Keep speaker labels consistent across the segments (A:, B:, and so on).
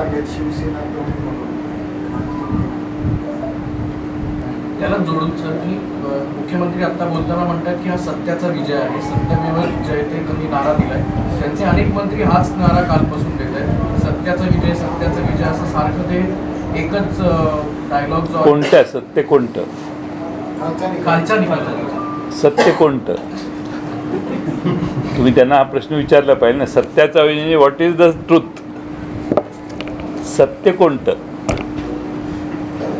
A: जागेत शिवसेना प्रमुख म्हणून.
B: त्याला जोडून सर की मुख्यमंत्री आता बोलताना म्हणतात की हा सत्याचा विजय आहे. सत्यमेव जयते त्यांनी नारा दिलाय. त्यांचे अनेक मंत्री हाच नारा कालपासून देत आहेत. सत्याचा विजय सत्याचा विजय असं सारखं ते एकच डायलॉग जो आहे.
C: कोणत्या सत्य कोणतं?
A: कालच्या निकाल-
B: कालच्या निकालाचा.
C: सत्य कोणतं? तुम्ही त्यांना हा प्रश्न विचारला पाहिजे ना. सत्याचा म्हणजे व्हॉट इज द ट्रुथ सत्य कोणतं?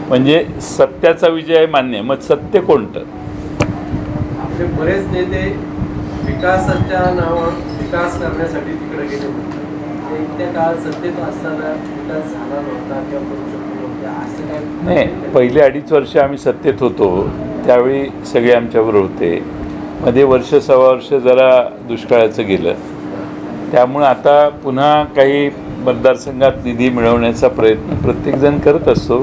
C: म्हणजे सत्याचा विजय आहे मान्य मग सत्य कोणतं?
D: आपले बरेच नेते विकासाच्या नावावर विकास करण्यासाठी तिकडे गेले होते. ते त्या काळात सत्तेत असताना विकास झाला नव्हता किंवा करू शकलो नव्हते. असं काय
C: नाही पहिले अडीच वर्ष आम्ही सत्तेत होतो. त्यावेळी सगळे आमच्याबरोबर होते. मध्ये वर्ष सव्वा वर्ष जरा दुष्काळाचं गेलं. त्यामुळं आता पुन्हा काही मतदारसंघात निधी मिळवण्याचा प्रयत्न प्रत्येकजण करत असतो.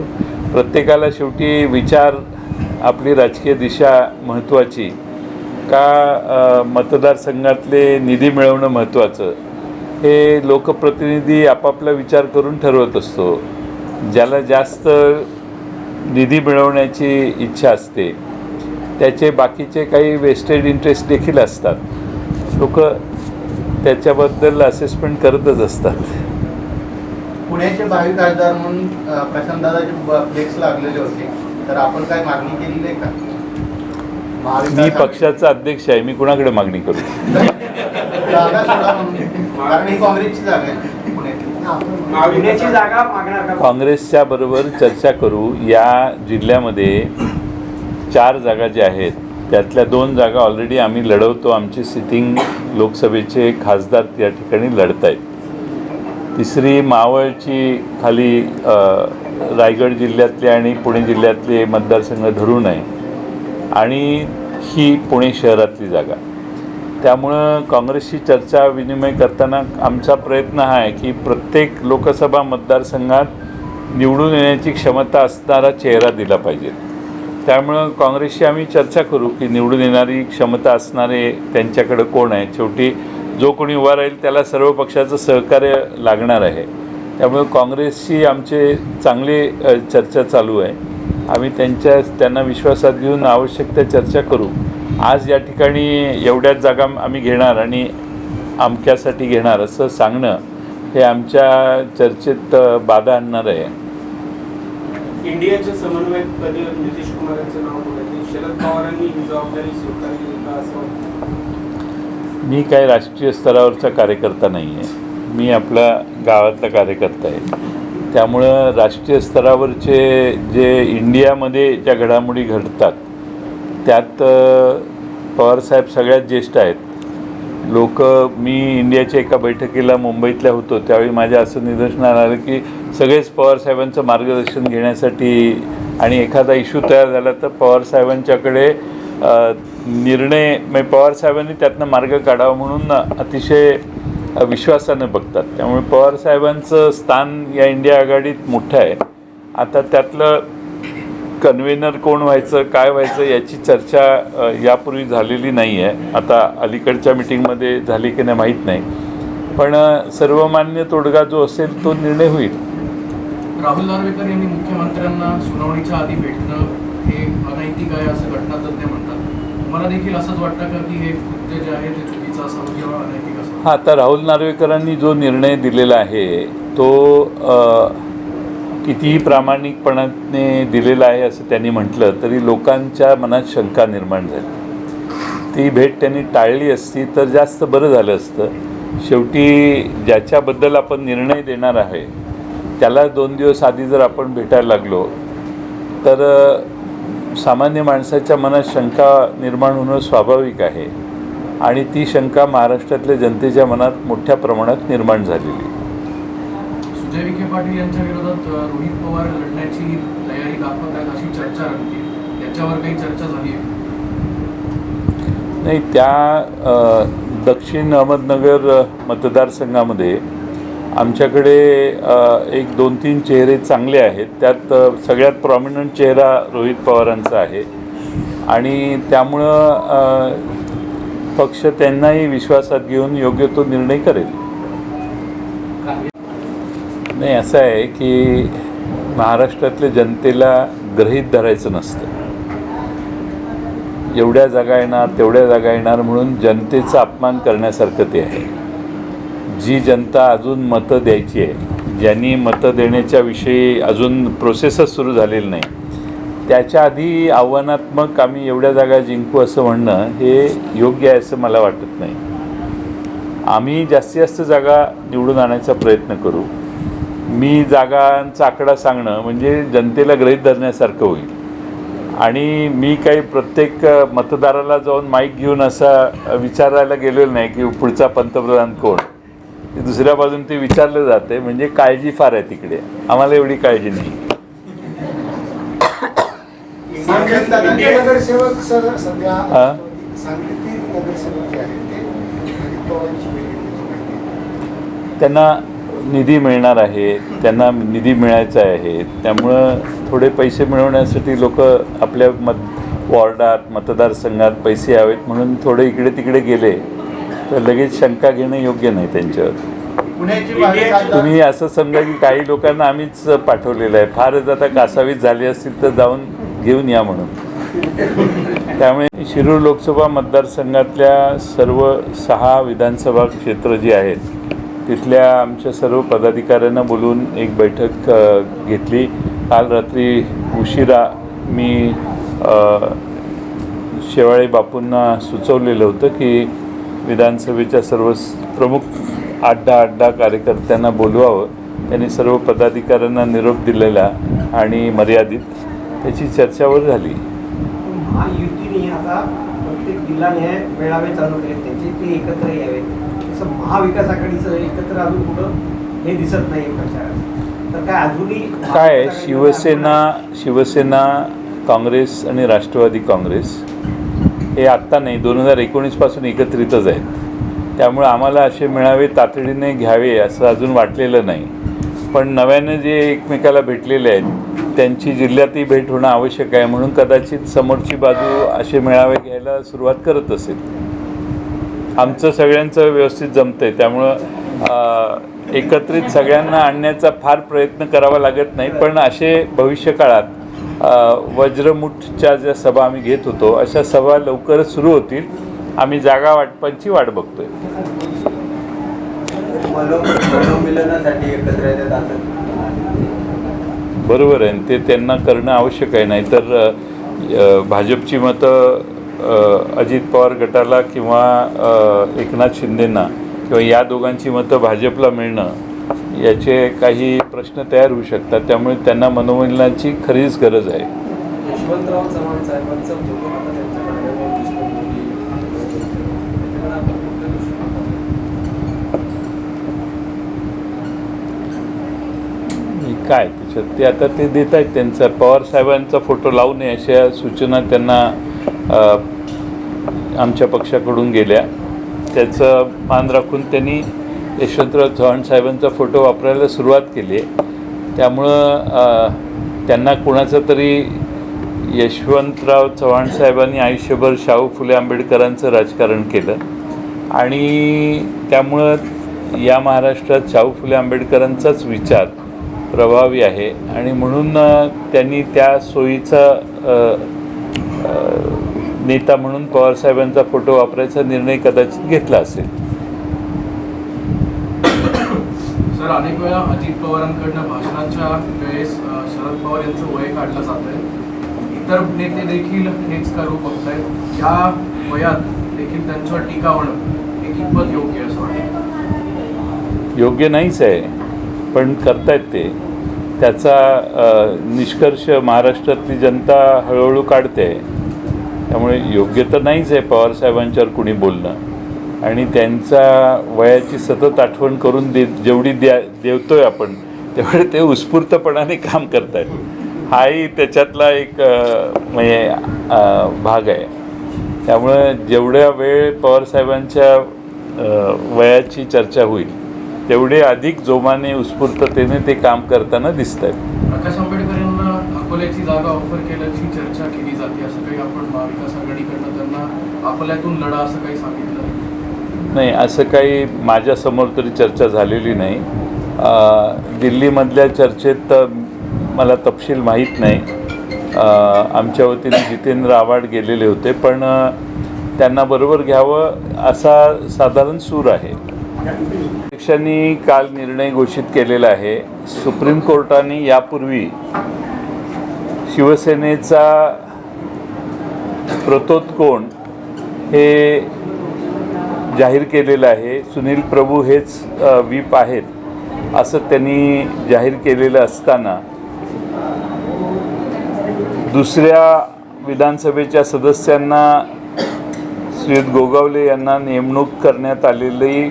C: प्रत्येकाला शेवटी विचार आपली राजकीय दिशा महत्त्वाची. का मतदारसंघातले निधी मिळवणं महत्त्वाचं? हे लोकप्रतिनिधी आपापला विचार करून ठरवत असतो. ज्याला जास्त निधी मिळवण्याची इच्छा असते त्याचे बाकीचे काही वेस्टेड इंटरेस्ट देखील असतात. लोक त्याच्याबद्दल असेसमेंट करतच असतात.
E: पुण्याचे भावी खासदार म्हणून प्रशांतदादाचे फ्लेक्स लागलेले होते. तर आपण काय मागणी केलेली आहे का?
C: मी पक्षाचा अध्यक्ष आहे मी कुणाकडे मागणी करू?
E: जागा सोडा म्हणून. कारण ही काँग्रेसची जागा आहे पुण्याची.
D: पुण्याची जागा मागणार का?
C: काँग्रेसच्या बरोबर चर्चा करू. या जिल्ह्यामध्ये चार जागा ज्या आहेत त्यातल्या दोन जागा ऑलरेडी आम्ही लढवतो. आमचे सिटिंग लोकसभेचे खासदार त्या ठिकाणी लढत आहेत तिसरी मावळची खाली रायगड जिल्ह्यातले आणि पुणे जिल्ह्यातले मतदारसंघ धरून आहे आणि ही पुणे शहरातली जागा. त्यामुळं काँग्रेसशी चर्चा विनिमय करताना आमचा प्रयत्न हा आहे की प्रत्येक लोकसभा मतदारसंघात निवडून येण्याची क्षमता असणारा चेहरा दिला पाहिजे. त्यामुळं काँग्रेसशी आम्ही चर्चा करू की निवडून येणारी क्षमता असणारे त्यांच्याकडं कोण आहे? शेवटी जो कोणी उभा राहील त्याला सर्व पक्षाचं सहकार्य लागणार आहे. त्यामुळे काँग्रेसशी आमचे चांगले चर्चा चालू आहे. आम्ही त्यांच्या त्यांना विश्वासात घेऊन आवश्यक त्या चर्चा करू. आज या ठिकाणी एवढ्याच जागा आम्ही घेणार आणि अमक्यासाठी घेणार असं सांगणं हे आमच्या चर्चेत बाधा आणणार आहे.
F: इंडियाचे समन्वयक नितीश कुमार यांचं नाव शरद पवारांनी ही जबाबदारी स्वीकारली असं
C: मी काय राष्ट्रीय स्तरावरचा कार्यकर्ता नाही आहे मी आपला गावातला कार्यकर्ता आहे. त्यामुळं राष्ट्रीय स्तरावरचे जे इंडियामध्ये ज्या घडामोडी घडतात त्यात पवारसाहेब सगळ्यात ज्येष्ठ आहेत. लोक मी इंडियाच्या एका बैठकीला मुंबईतल्या होतो त्यावेळी माझ्या असं निदर्शनात आलं की सगळेच पवारसाहेबांचं मार्गदर्शन घेण्यासाठी आणि एखादा इश्यू तयार झाला तर पवारसाहेबांच्याकडे निर्णय म्हणजे पवारसाहेबांनी त्यातनं मार्ग काढावा म्हणून अतिशय विश्वासानं बघतात. त्यामुळे पवारसाहेबांचं स्थान या इंडिया आघाडीत मोठं आहे. आता त्यातलं कन्व्हेनर कोण व्हायचं काय व्हायचं याची चर्चा यापूर्वी झालेली नाही आहे आता अलीकडच्या मिटिंगमध्ये झाली की नाही माहीत नाही. पण सर्वमान्य तोडगा जो असेल तो निर्णय होईल.
B: राहुल यांनी मुख्यमंत्र्यांना सुनावणीच्या आधी भेटणं हे अनैतिक आहे असं घटनातज्ञ म्हणतात? मला देखील असंच वाटतं का की हे कृत्य जे आहे ते चुकीचं असावं किंवा अनैतिक असावं?
C: हा आता राहुल नार्वेकरांनी जो निर्णय दिलेला आहे तो कितीही प्रामाणिकपणाने दिलेला आहे असं त्यांनी म्हटलं तरी लोकांच्या मनात शंका निर्माण झाली. ती भेट त्यांनी टाळली असती तर जास्त बरं झालं असतं. शेवटी ज्याच्याबद्दल आपण निर्णय देणार आहे त्याला दोन दिवस आधी जर आपण भेटायला लागलो तर सामान्य माणसाच्या मनात शंका निर्माण होणं स्वाभाविक आहे. आणि ती शंका महाराष्ट्रातल्या जनतेच्या मनात मोठ्या प्रमाणात निर्माण झालेली.
B: सुजय विखे पाटील यांच्या विरोधात रोहित पवार लढण्याची तयारी दाखवत आहेत अशी चर्चा रंगते. याच्यावर काही चर्चा झाली आहे?
C: नाही त्या दक्षिण अहमदनगर मतदारसंघामध्ये आमच्याकडे एक दोन तीन चेहरे चांगले आहेत. त्यात सगळ्यात प्रॉमिनंट चेहरा रोहित पवारांचा आहे. आणि त्यामुळं पक्ष त्यांनाही विश्वासात घेऊन योग्य तो निर्णय करेल. नाही असं आहे की महाराष्ट्रातल्या जनतेला ग्रहीत धरायचं नसतं. एवढ्या जागा येणार तेवढ्या जागा येणार म्हणून जनतेचा अपमान करण्यासारखं ते आहे. जी जनता अजून मतं द्यायची आहे ज्यांनी मतं देण्याच्या विषयी अजून प्रोसेसच सुरू झालेली नाही त्याच्या आधी आव्हानात्मक आम्ही एवढ्या जागा जिंकू असं म्हणणं हे योग्य आहे असं मला वाटत नाही. आम्ही जास्तीत जास्त जागा निवडून आणायचा प्रयत्न करू. मी जागांचा आकडा सांगणं म्हणजे जनतेला गृहीत धरण्यासारखं होईल. आणि मी काही प्रत्येक मतदाराला जाऊन माईक घेऊन असा विचारायला गेलेलो नाही की पुढचा पंतप्रधान कोण? दुसऱ्या बाजून ते विचारलं जाते म्हणजे काळजी फार आहे तिकडे. आम्हाला एवढी काळजी नाही.
A: सांगलीचे नगरसेवक सर सध्या
C: हा?
A: सांगलीतील नगरसेवक जे आहेत ते अजित पवारांची भेट घेण्याची माहिती आहे.
C: त्यांना निधी मिळणार आहे त्यांना निधी मिळायचा आहे. त्यामुळं थोडे पैसे मिळवण्यासाठी लोक आपल्या मत वॉर्डात मतदारसंघात पैसे यावेत म्हणून थोडे इकडे तिकडे गेले. तर लगेच शंका घेणं योग्य नाही त्यांच्यावर. तुम्ही असं समजा की काही लोकांना आम्हीच पाठवलेलं आहे. फारच आता कासावीस झाली असतील तर जाऊन घेऊन या म्हणून. त्यामुळे शिरूर लोकसभा मतदारसंघातल्या सर्व सहा विधानसभा क्षेत्र जी आहेत तिथल्या आमच्या सर्व पदाधिकाऱ्यांना बोलून एक बैठक घेतली. काल रात्री उशिरा मी शेवाळे बापूंना सुचवलेलं होतं की विधानसभेच्या सर्व प्रमुख आठ दहा आठ दहा कार्यकर्त्यांना बोलवावं. त्यांनी सर्व पदाधिकाऱ्यांना निरोप दिलेला आणि मर्यादित त्याची चर्चावर झाली.
G: महायुतीने आता प्रत्येक मेळावे चालू केले त्यांचे ते एकत्र यावे तसं महाविकास आघाडीचं एकत्र अजून कुठं हे दिसत नाही प्रचारात तर काय अजूनही
C: काय शिवसेना शिवसेना काँग्रेस आणि राष्ट्रवादी काँग्रेस. हे आत्ता नाही दोन हजार एकोणीसपासून एकत्रितच आहेत. त्यामुळे आम्हाला असे मिळावे तातडीने घ्यावे असं अजून वाटलेलं नाही. पण नव्याने जे एकमेकाला भेटलेले आहेत त्यांची जिल्ह्यातही भेट होणं आवश्यक आहे म्हणून कदाचित समोरची बाजू असे मेळावे घ्यायला सुरुवात करत असेल. आमचं सगळ्यांचं व्यवस्थित जमतं आहे त्यामुळं एकत्रित सगळ्यांना आणण्याचा फार प्रयत्न करावा लागत नाही पण असे भविष्यकाळात वज्रमुठच्या ज्या सभा आम्ही घेत होतो अशा सभा लवकरच सुरू होतील. आम्ही जागा वाटपांची वाट बघतोय.
E: मनोमिलनासाठी एकत्र येतात असं.
C: बरोबर आहे. आणि ते त्यांना करणं आवश्यक आहे. नाहीतर भाजपची मतं अजित पवार गटाला किंवा एकनाथ शिंदेंना किंवा या दोघांची मतं भाजपला मिळणं याचे काही प्रश्न तयार होऊ शकतात. त्यामुळे त्यांना मनोमिलनाची खरीच गरज आहे
D: यशवंतराव चव्हाण साहेबांचा फोटो आता त्यांच्या गाड्यावर दिसतो मोदी त्याच्याकडे आपण कुठल्या दृष्टी पाहतो?
C: हे काय त्याच्यात? ते आता ते देत आहेत त्यांचा. पवार साहेबांचा फोटो लावू नये अशा सूचना त्यांना आमच्या पक्षाकडून गेल्या. त्याचं मान राखून त्यांनी यशवंतराव चव्हाण साहेबांचा फोटो वापरायला सुरुवात केली आहे. त्यामुळं त्यांना कोणाचं तरी यशवंतराव चव्हाण साहेबांनी आयुष्यभर शाहू फुले आंबेडकरांचं राजकारण केलं. आणि त्यामुळं या महाराष्ट्रात शाहू फुले आंबेडकरांचाच विचार प्रभावी आहे. आणि म्हणून त्यांनी त्या सोयीचा नेता म्हणून पवारसाहेबांचा फोटो वापरायचा निर्णय कदाचित घेतला असेल.
B: सर अनेक वेळा अजित पवारांकडनं भाषणाच्या वेळेस शरद पवार यांचं वय काढलं जात आहे इतर नेते देखील हेच करू बघतायत. या वयात देखील त्यांच्यावर टीका होणं हे कितपत योग्य असं वाटतं
C: योग्य नाहीच आहे. पण करतायत ते. त्याचा निष्कर्ष महाराष्ट्रातली जनता हळूहळू काढते. आहे त्यामुळे योग्य तर नाहीच आहे पवारसाहेबांच्यावर कुणी बोलणं. आणि त्यांचा वयाची सतत आठवण करून दे जेवढी द्या देवतोय आपण तेवढे ते उत्स्फूर्तपणाने काम करतायत. हाही त्याच्यातला एक म्हणजे भाग आहे. त्यामुळं जेवढ्या वेळ पवारसाहेबांच्या वयाची चर्चा होईल तेवढे अधिक जोमाने उत्स्फूर्ततेने ते काम करताना दिसत आहेत
B: प्रकाश आंबेडकर यांना अकोल्याची जागा ऑफर केल्याची चर्चा केली जाते असं काही आपण महाविकास आघाडीकडनं त्यांना अकोल्यातून लढा असं काही सांगितलं
C: नाही? असं काही माझ्यासमोर तरी चर्चा झालेली नाही. दिल्लीमधल्या चर्चेत अ, मला तपशील माहीत नाही. आमच्या वतीने जितेंद्र आव्हाड गेलेले होते पण त्यांना बरोबर घ्यावं असा साधारण सूर आहे. अध्यक्षांनी काल निर्णय घोषित केलेला आहे. सुप्रीम कोर्टाने यापूर्वी शिवसेनेचा प्रतोत्कोण हे जाहीर केलेलं आहे. सुनील प्रभू हेच वीप व्हीप आहेत असं त्यांनी जाहीर केलेलं असताना दुसऱ्या विधानसभेच्या सदस्यांना श्रीयुत गोगावले यांना नेमणूक करण्यात आलेली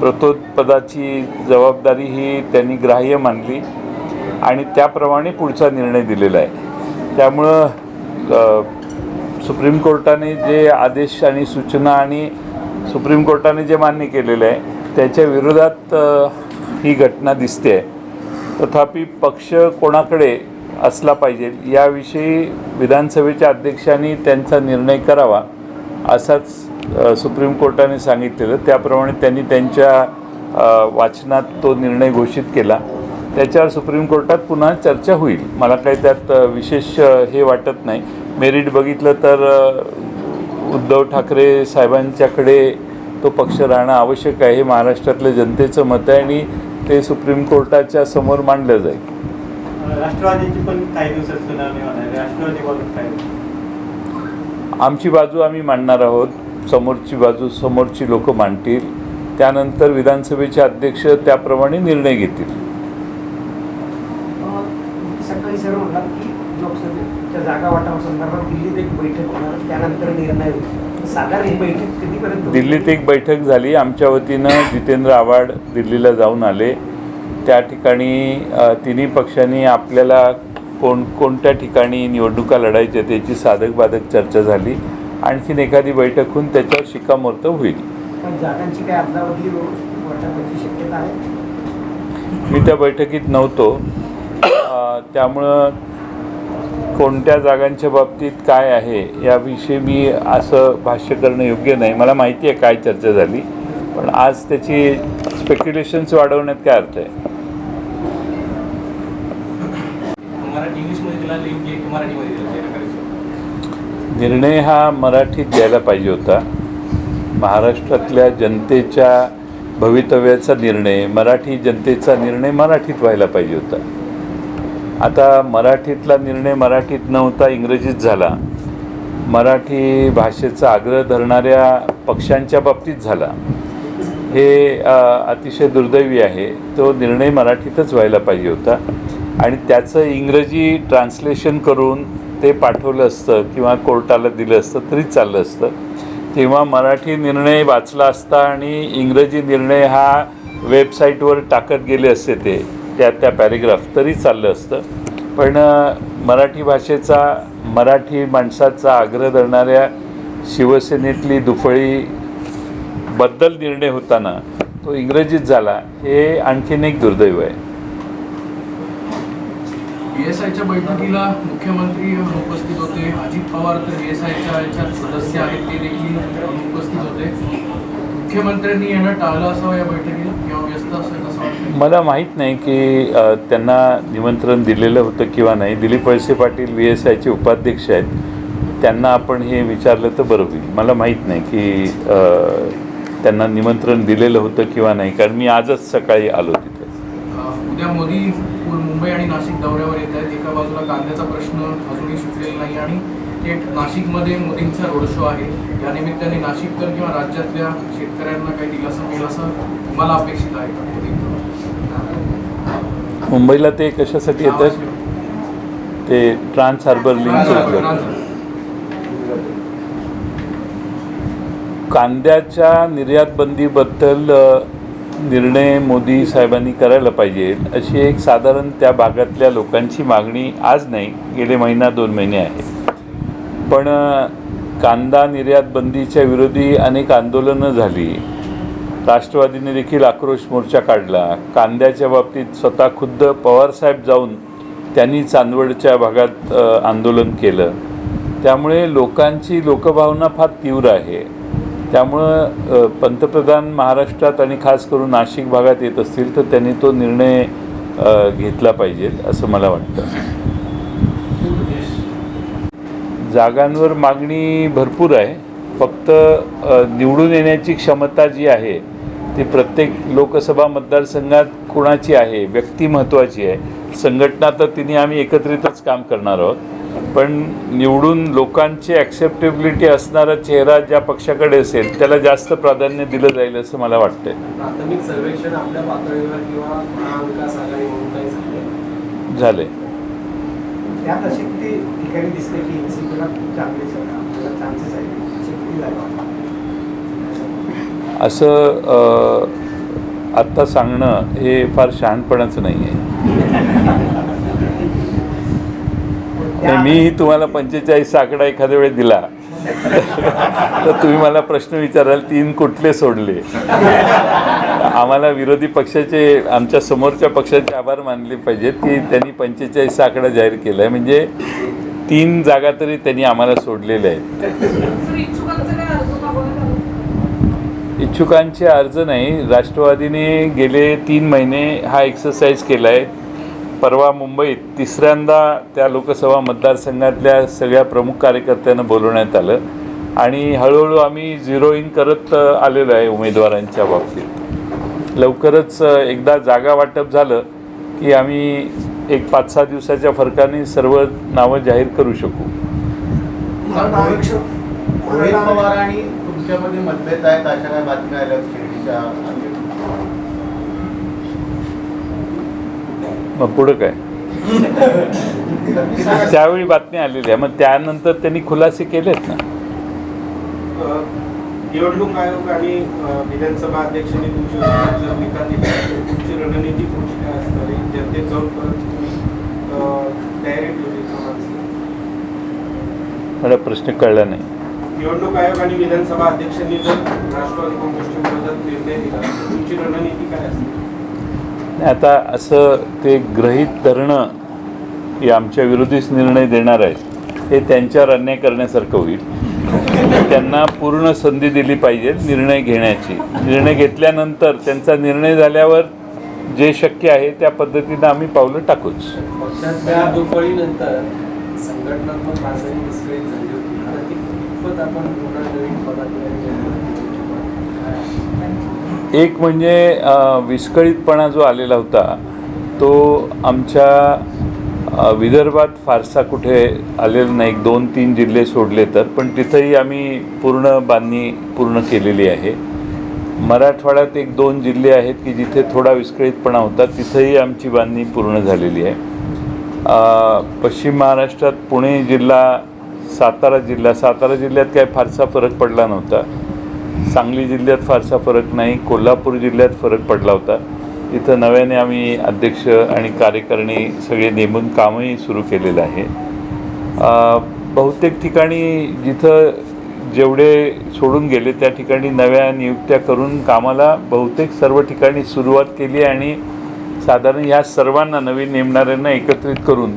C: प्रतोत्पदाची जबाबदारी ही त्यांनी ग्राह्य मानली आणि त्याप्रमाणे पुढचा निर्णय दिलेला आहे. त्यामुळं सुप्रीम कोर्टाने जे आदेश आणि सूचना आणि सुप्रीम कोर्टाने जे मान्य केलेलं आहे त्याच्या विरोधात ही घटना दिसते आहे. तथापि पक्ष कोणाकडे असला पाहिजे याविषयी विधानसभेच्या अध्यक्षांनी त्यांचा निर्णय करावा असाच सुप्रीम कोर्टाने सांगितलेलं त्याप्रमाणे त्यांनी त्यांच्या वाचनात तो निर्णय घोषित केला. त्याच्यावर सुप्रीम कोर्टात पुन्हा चर्चा होईल. मला काही त्यात विशेष हे वाटत नाही. मेरिट बघितलं तर उद्धव ठाकरे साहेबांच्याकडे तो पक्ष राहणं आवश्यक आहे. हे महाराष्ट्रातल्या जनतेचं मत आहे आणि ते सुप्रीम कोर्टाच्या समोर मांडलं जाईल.
E: राष्ट्रवादीची पण काही दिवसात काय
C: आमची बाजू आम्ही मांडणार आहोत. समोरची बाजू समोरची लोक मांडतील. त्यानंतर विधानसभेचे अध्यक्ष त्याप्रमाणे निर्णय घेतील.
G: दिल्लीत एक बैठक
C: झाली. आमच्या वतीनं जितेंद्र आव्हाड दिल्लीला जाऊन आले. त्या ठिकाणी तिन्ही पक्षांनी आपल्याला कोण कोणत्या ठिकाणी निवडणुका लढायच्या त्याची साधक बाधक चर्चा झाली. आणखीन एखादी बैठक होऊन त्याच्यावर शिक्कामोर्तब होईल.
G: पण जागांची काय अदलाबदली वाटाघाटीची शक्यता आहे?
C: मी त्या बैठकीत नव्हतो. त्यामुळं कोणत्या जागांच्या बाबतीत काय आहे याविषयी मी असं भाष्य करणं योग्य नाही. मला माहिती आहे काय चर्चा झाली पण आज त्याची स्पेक्युलेशन्स वाढवण्यात काय अर्थ आहे?
F: मराठी इंग्लिशमध्ये दिला मराठीमध्ये
C: निर्णय हा मराठीत द्यायला पाहिजे होता. महाराष्ट्रातल्या जनतेच्या भवितव्याचा निर्णय मराठी जनतेचा निर्णय मराठीत व्हायला पाहिजे होता. आता मराठीतला निर्णय मराठीत नव्हता इंग्रजीत झाला. मराठी भाषेचा आग्रह धरणाऱ्या पक्षांच्या बाबतीत झाला. हे अतिशय दुर्दैवी आहे. तो निर्णय मराठीतच व्हायला पाहिजे होता. आणि त्याचं इंग्रजी ट्रान्सलेशन करून ते पाठवलं असतं किंवा कोर्टाला दिलं असतं तरी चाललं असतं. तेव्हा मराठी निर्णय वाचला असता आणि इंग्रजी निर्णय हा वेबसाईटवर टाकत गेले असते ते त्या त्या पॅरेग्राफ तरी चाललं असतं. पण मराठी भाषेचा मराठी माणसाचा आग्रह धरणाऱ्या शिवसेनेतली दुफळी बद्दल निर्णय होताना तो इंग्रजीत झाला हे आणखीन एक दुर्दैव आहे.
B: एस आयच्या बैठकीला मुख्यमंत्री उपस्थित होते. अजित पवार तर एस आयच्या याच्यात सदस्य आहेत ते देखील उपस्थित होते. मुख्यमंत्र्यांनी येणं टाळलं असावं या बैठकीला? किंवा व्यस्त असेल असं
C: मला माहीत नाही की त्यांना निमंत्रण दिलेलं होतं किंवा नाही. दिलीप वळसे पाटील व्ही एस आयचे उपाध्यक्ष आहेत. त्यांना आपण हे विचारलं तर बरं होईल. मला माहीत नाही की त्यांना निमंत्रण दिलेलं होतं किंवा नाही. कारण मी आजच सकाळी आलो तिथे.
B: उद्या मोदी मुंबई आणि नाशिक दौऱ्यावर येत आहेत. एका बाजूला कांद्याचा प्रश्न अजूनही सुटलेला नाही आणि थेट नाशिकमध्ये मोदींचा रोड शो आहे. या निमित्ताने नाशिककर किंवा राज्यातल्या शेतकऱ्यांना काही दिलासा मिळेल असं तुम्हाला अपेक्षित आहे का मोदींकडून?
C: मुंबईला ते कशासाठी येतात ते ट्रान्स हार्बर
B: ट्रान्स-
C: कांद्याच्या निर्यात बंदीबद्दल निर्णय मोदी साहेबांनी करायला पाहिजे अशी एक साधारण त्या भागातल्या लोकांची मागणी आज नाही गेले महिना दोन महिने आहे. पण कांदा निर्यात बंदीच्या विरोधी अनेक आंदोलनं झाली. राष्ट्रवादीने देखील आक्रोश मोर्चा काढला. कांद्याच्या बाबतीत स्वतः खुद्द पवारसाहेब जाऊन त्यांनी चांदवडच्या भागात आंदोलन केलं. त्यामुळे लोकांची लोकभावना फार तीव्र आहे. त्यामुळं पंतप्रधान महाराष्ट्रात आणि खास करून नाशिक भागात येत असतील तर त्यांनी तो निर्णय घेतला पाहिजे असं मला वाटतं. जागांवर मागणी भरपूर आहे. फक्त निवडून येण्याची क्षमता जी आहे ती प्रत्येक लोकसभा मतदारसंघात कुणाची आहे व्यक्ती महत्त्वाची आहे. संघटना तर तिने आम्ही एकत्रितच काम करणार आहोत. पण निवडून लोकांची ॲक्सेप्टेबिलिटी असणारा चेहरा ज्या पक्षाकडे असेल त्याला जास्त प्राधान्य दिलं जाईल असं मला वाटतंय.
D: प्राथमिक सर्वेक्षण आपल्या पातळीवर किंवा महाविकास आघाडी म्हणून काही झाले
C: झाले
G: त्यात किती ठिकाणी दिसते की एनसीपीला खूप चांगले सगळं आपल्याला चान्सेस आहेत असे किती जागा
C: असं अ, आत्ता सांगणं हे फार शहाणपणाचं नाही आहे नाही, मीही तुम्हाला पंचेचाळीसचा आकडा एखाद्या वेळेस दिला. तर तुम्ही मला प्रश्न विचाराल तीन कुठले सोडले? आम्हाला विरोधी पक्षाचे आमच्या समोरच्या पक्षाचे आभार मानले पाहिजेत की त्यांनी पंचेचाळीसचा आकडा जाहीर केला आहे म्हणजे तीन जागा तरी त्यांनी आम्हाला सोडलेल्या आहेत. इच्छुकांचे अर्ज नाही. राष्ट्रवादीने गेले तीन महिने हा एक्सरसाइज केला आहे परवा मुंबईत तिसऱ्यांदा त्या लोकसभा मतदारसंघातल्या सगळ्या प्रमुख कार्यकर्त्यांना बोलवण्यात आलं. आणि हळूहळू आम्ही झिरो इन करत आलेलो आहे उमेदवारांच्या बाबतीत. लवकरच एकदा जागा वाटप झालं की आम्ही एक पाच सहा दिवसाच्या फरकाने सर्व नावं जाहीर करू शकू.
E: पवार आणि तुमच्यामध्ये मतभेद आहेत अशा काय बातम्या आल्या
C: मग पुढं काय? त्यावेळी बातमी आलेली आहे. मग त्यानंतर त्यांनी खुलासे केलेत ना?
F: निवडणूक आयोग आणि विधानसभा अध्यक्षांनी तुमची विरोधात जर निकाल दिला तर तुमची रणनीती पुढची काय असणार जनतेत जाऊन परत तुम्ही?
C: मला प्रश्न कळला नाही.
F: निवडणूक आयोग आणि विधानसभा अध्यक्षांनी जर राष्ट्रवादी काँग्रेसच्या विरोधात निर्णय दिला तुमची रणनीती काय असते
C: आता असं ते ग्रहीत धरणं हे आमच्या विरोधीच निर्णय देणार आहेत हे त्यांच्यावर अन्याय करण्यासारखं होईल. त्यांना पूर्ण संधी दिली पाहिजे निर्णय घेण्याची. निर्णय घेतल्यानंतर त्यांचा निर्णय झाल्यावर जे शक्य आहे त्या पद्धतीनं आम्ही पावलं टाकूच.
D: संघटनात्मक आपण
C: एक म्हणजे विस्कळीतपणा जो आलेला होता तो आमच्या विदर्भात फारसा कुठे आलेला नाही. एक दोन तीन जिल्हे सोडले तर पण तिथंही आम्ही पूर्ण बांधणी पूर्ण केलेली आहे. मराठवाड्यात एक दोन जिल्हे आहेत की जिथे थोडा विस्कळीतपणा होता तिथंही आमची बांधणी पूर्ण झालेली आहे. पश्चिम महाराष्ट्रात पुणे जिल्हा सातारा जिल्हा सातारा जिल्ह्यात काय फारसा फरक पडला नव्हता. सांगली जिल्ह्यात फारसा फरक नाही. कोल्हापूर जिल्ह्यात फरक पडला होता. इथं नव्याने आम्ही अध्यक्ष आणि कार्यकारिणी सगळे नेमून कामही सुरू केलेलं आहे. बहुतेक ठिकाणी जिथं जेवढे सोडून गेले त्या ठिकाणी नव्या नियुक्त्या करून कामाला बहुतेक सर्व ठिकाणी सुरुवात केली आणि साधारण या सर्वांना नवीन नेमणाऱ्यांना एकत्रित करून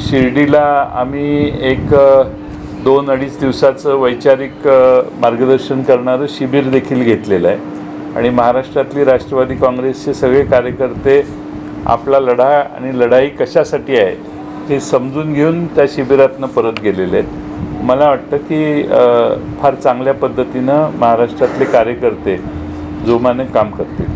C: शिर्डीला आम्ही एक दोन अडीच दिवसाचं वैचारिक मार्गदर्शन करणारं शिबिर देखील घेतलेलं आहे. आणि महाराष्ट्रातली राष्ट्रवादी काँग्रेसचे सगळे कार्यकर्ते आपला लढा आणि लढाई कशासाठी आहे हे समजून घेऊन त्या शिबिरातनं परत गेलेले आहेत. मला वाटतं की फार चांगल्या पद्धतीनं महाराष्ट्रातले कार्यकर्ते जोमाने काम करतील.